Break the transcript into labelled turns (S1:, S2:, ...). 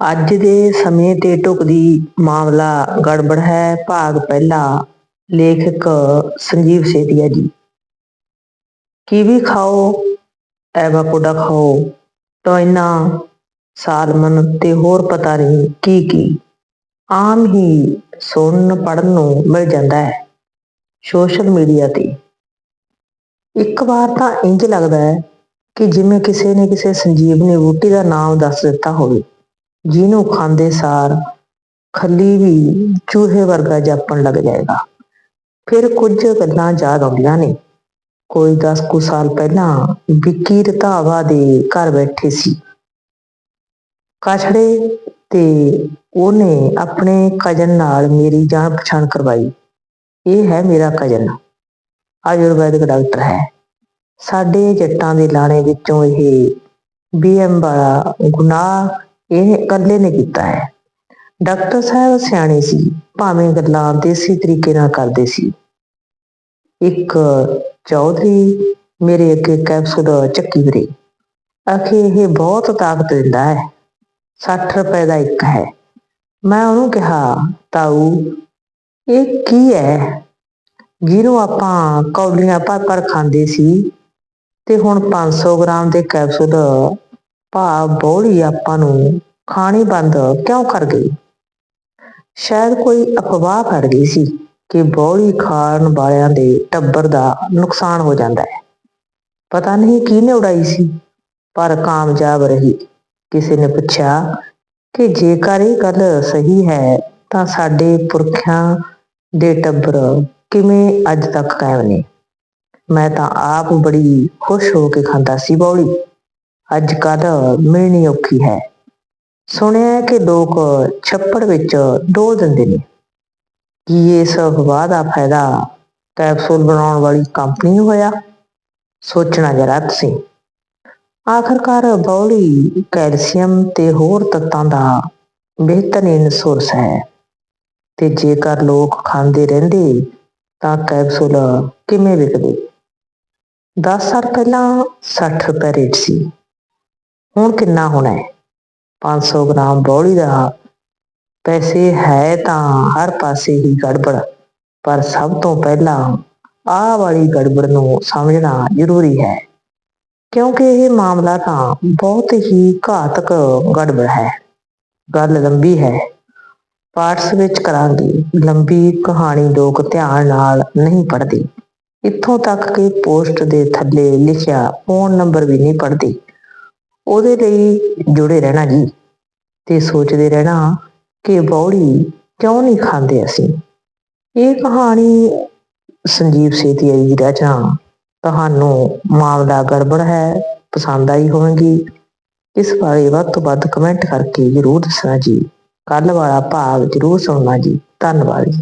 S1: ਅੱਜ ਦੇ ਸਮੇਂ ਤੇ ਢੁਕਦੀ ਮਾਮਲਾ ਗੜਬੜ ਹੈ। ਭਾਗ ਪਹਿਲਾ, ਲੇਖਕ ਸੰਜੀਵ ਸੇਤੀਆ ਜੀ। ਕੀਵੀ ਖਾਓ ਐਵਾਕੋਡਾ ਖਾਓ ਟੋਇਨਾ ਸਾਲਮਨ ਤੇ ਹੋਰ ਪਤਾ ਨਹੀਂ ਕੀ ਕੀ। ਆਮ ਹੀ ਸੁਣਨ ਪੜਨ ਨੂੰ ਮਿਲ ਜਾਂਦਾ ਹੈ ਸੋਸ਼ਲ ਮੀਡੀਆ ਤੇ। ਇੱਕ ਵਾਰ ਤਾਂ ਇੰਜ ਲੱਗਦਾ ਹੈ ਕਿ ਜਿਵੇਂ ਕਿਸੇ ਨੇ ਕਿਸੇ ਸੰਜੀਵ ਨੇ ਬੂਟੀ ਦਾ ਨਾਮ ਦੱਸ ਦਿੱਤਾ ਹੋਵੇ। ਜਿਹਨੂੰ ਖਾਂਦੇ ਸਾਰ ਖੱਲੀ ਵੀ ਚੂਹੇ ਵਰਗਾ ਜਾਪਣ ਲੱਗ ਜਾਏਗਾ। ਫਿਰ ਕੁਝ ਗੱਲਾਂ ਯਾਦ ਆਉਂਦੀਆਂ ਨੇ। ਕੋਈ 10 ਕੁ ਸਾਲ ਪਹਿਲਾਂ ਵਿੱਕੀ ਰਤਾਵਾ ਦੇ ਘਰ ਬੈਠੇ ਸੀ। ਕਛੜੇ ਤੇ ਉਹਨੇ ਆਪਣੇ ਕਜਨ ਨਾਲ ਮੇਰੀ ਜਾਣ ਪਛਾਣ ਕਰਵਾਈ। ਇਹ ਹੈ ਮੇਰਾ ਕਜਨ ਆਯੁਰਵੈਦਿਕ ਡਾਕਟਰ ਹੈ। ਸਾਡੇ ਜੱਟਾਂ ਦੇ ਲਾਣੇ ਵਿੱਚੋਂ ਇਹ ਬੀਐਮ ਵਾਲਾ ਗੁਨਾਹ ਇਹ ਇਕੱਲੇ ਨੇ ਕੀਤਾ ਹੈ। ਡਾਕਟਰ ਸਾਹਿਬ ਸਿਆਣੇ ਸੀ, ਭਾਵੇਂ ਗੱਲਾਂ ਦੇਸੀ ਤਰੀਕੇ ਨਾਲ ਕਰਦੇ ਸੀ। ਇੱਕ ਚੌਧਰੀ ਮੇਰੇ ਅੱਗੇ ਕੈਪਸੂਲ ਚੱਕੀ ਵੀਰੇ ਆਖੇ, ਇਹ ਬਹੁਤ ਤਾਕਤ ਦਿੰਦਾ ਹੈ। 60 ਰੁਪਏ ਦਾ ਇੱਕ ਹੈ। ਮੈਂ ਉਹਨੂੰ ਕਿਹਾ, ਤਾਊ, ਇਹ ਕੀ ਹੈ? ਜਿਹਨੂੰ ਆਪਾਂ ਕੌਲੀਆਂ ਭਰ ਭਰ ਖਾਂਦੇ ਸੀ ਤੇ ਹੁਣ 500 ਗ੍ਰਾਮ ਦੇ ਕੈਪਸੂਲ ਭਾਵ ਬੋਲੀ ਆਪਾਂ ਨੂੰ ਖਾਣੀ ਬੰਦ ਕਿਉਂ ਕਰ ਗਈ? ਸ਼ਾਇਦ ਕੋਈ ਅਫਵਾਹ ਫੜ ਗਈ ਸੀ ਕਿ ਬੋਲੀ ਖਾਣ ਵਾਲਿਆਂ ਦੇ ਟੱਬਰ ਦਾ ਨੁਕਸਾਨ ਹੋ ਜਾਂਦਾ ਹੈ। ਪਤਾ ਨਹੀਂ ਕਿਹਨੇ ਉਡਾਈ ਸੀ, ਪਰ ਕਾਮਯਾਬ ਰਹੀ। ਕਿਸੇ ਨੇ ਪੁੱਛਿਆ ਕਿ ਜੇਕਰ ਇਹ ਗੱਲ ਸਹੀ ਹੈ ਤਾਂ ਸਾਡੇ ਪੁਰਖਿਆਂ ਦੇ ਟੱਬਰ ਕਿਵੇਂ ਅੱਜ ਤੱਕ ਕਾਇਮ ਨੇ? ਮੈਂ ਤਾਂ ਆਪ ਬੜੀ ਖੁਸ਼ ਹੋ ਕੇ ਖਾਂਦਾ ਸੀ ਬੌਲੀ। ਅੱਜ ਕੱਲ ਮਿਲਣੀ ਔਖੀ ਹੈ। ਸੁਣਿਆ ਕਿ ਲੋਕ ਛੱਪੜ ਵਿੱਚ ਡੋਲ ਦਿੰਦੇ ਨੇ। ਕੀ ਇਸ ਅਫਵਾਹ ਦਾ ਫਾਇਦਾ ਕੈਪਸੂਲ ਬਣਾਉਣ ਵਾਲੀ ਕੰਪਨੀ ਨੂੰ ਹੋਇਆ? ਸੋਚਣਾ ਜਰਾ ਤੁਸੀਂ। ਆਖਰਕਾਰ ਬੌਲੀ, ਕੈਲਸ਼ੀਅਮ ਤੇ ਹੋਰ ਤੱਤਾਂ ਦਾ ਬਿਹਤਰੀਨ ਸੋਰਸ ਹੈ। ਤੇ ਜੇਕਰ ਲੋਕ ਖਾਂਦੇ ਰਹਿੰਦੇ, ਤਾਂ ਕੈਪਸੂਲ ਕਿਵੇਂ ਵਿਕਦੇ? 10 ਸਾਲ ਪਹਿਲਾਂ 60 ਰੁਪਏ ਰੇਟ ਸੀ। ਹੁਣ ਕਿੰਨਾ ਹੋਣਾ ਹੈ? 500 ਗ੍ਰਾਮ ਬੌਲੀ ਦਾ ਪੈਸੇ ਹੈ ਤਾਂ ਹਰ ਪਾਸੇ ਹੀ ਗੜਬੜ, ਪਰ ਸਭ ਤੋਂ ਪਹਿਲਾਂ ਆਹ ਵਾਲੀ ਗੜਬੜ ਨੂੰ ਸਮਝਣਾ ਜ਼ਰੂਰੀ ਹੈ, ਕਿਉਂਕਿ ਇਹ ਮਾਮਲਾ ਤਾਂ ਬਹੁਤ ਹੀ ਘਾਤਕ ਗੜਬੜ ਹੈ। ਗੱਲ ਲੰਬੀ ਹੈ। ਪਾਰਟਸ ਵਿੱਚ ਕਰਾਂਗੇ। ਲੰਬੀ ਕਹਾਣੀ ਲੋਕ ਧਿਆਨ ਨਾਲ ਨਹੀਂ ਪੜ੍ਹਦੇ। ਇੱਥੋਂ ਤੱਕ ਕਿ ਪੋਸਟ ਦੇ ਥੱਲੇ ਲਿਖਿਆ ਫੋਨ ਨੰਬਰ ਵੀ ਨਹੀਂ ਪੜ੍ਹਦੇ। ਉਹਦੇ ਲਈ ਜੁੜੇ ਰਹਿਣਾ ਜੀ। ਤੇ ਸੋਚਦੇ ਰਹਿਣਾ ਕਿ ਬੌੜੀ ਕਿਉਂ ਨਹੀਂ ਖਾਂਦੇ ਅਸੀਂ? ਇਹ ਕਹਾਣੀ ਸੰਜੀਵ ਸੇਤੀਆ ਜੀ ਦੀ ਰਚਨਾ ਤੁਹਾਨੂੰ ਮਾਮਲਾ ਗੜਬੜ ਹੈ, ਪਸੰਦ ਆਈ ਹੋਵੇਗੀ। ਇਸ ਬਾਰੇ ਵੱਧ ਤੋਂ ਵੱਧ ਕਮੈਂਟ ਕਰਕੇ ਜ਼ਰੂਰ ਦੱਸਣਾ ਜੀ। ਕੱਲ ਵਾਲਾ ਭਾਗ ਜ਼ਰੂਰ ਸੁਣਨਾ ਜੀ। ਧੰਨਵਾਦ ਜੀ।